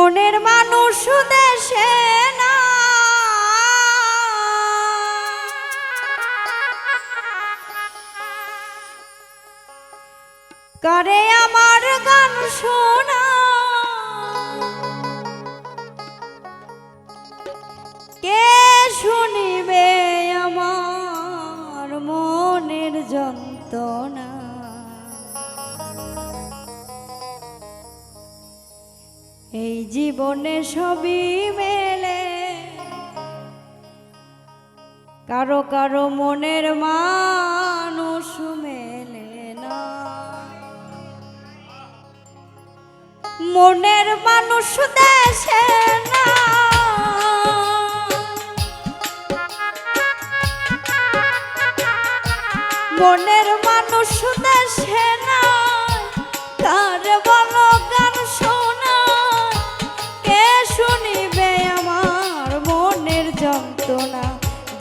মনের মানুষ দেশে না। করে আমার গান শোনা এই জীবনে সবই মেলে। কারও কারও মনের মানুষ মেলে না। মনের মানুষ দেশে না। মনের মানুষ দেশে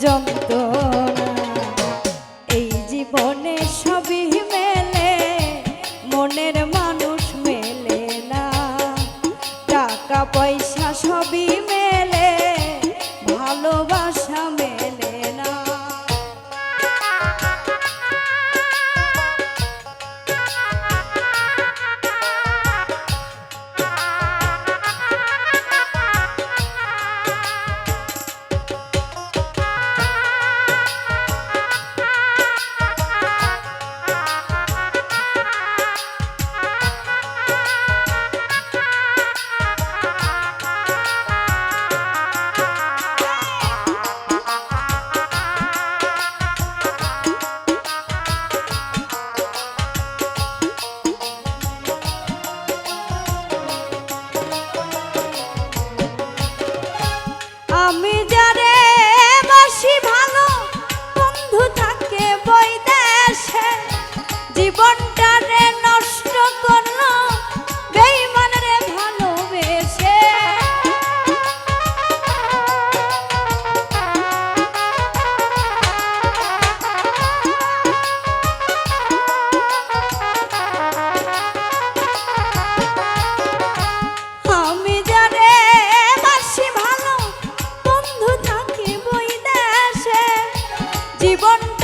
যন্ত্রণা। এই জীবনে সবই মেলে মনের মানুষ মেলে না। টাকা পয়সা সবই মেলে ভালোবাসা জীবনটা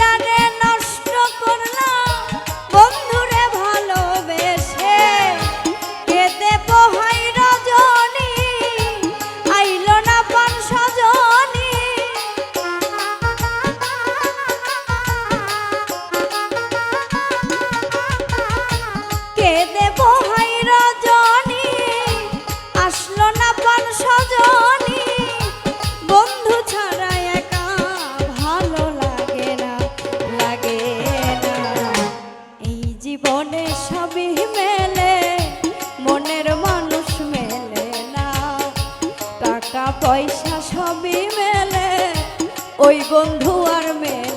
পয়সা সবই মেলে ওই বন্ধু আর মেলে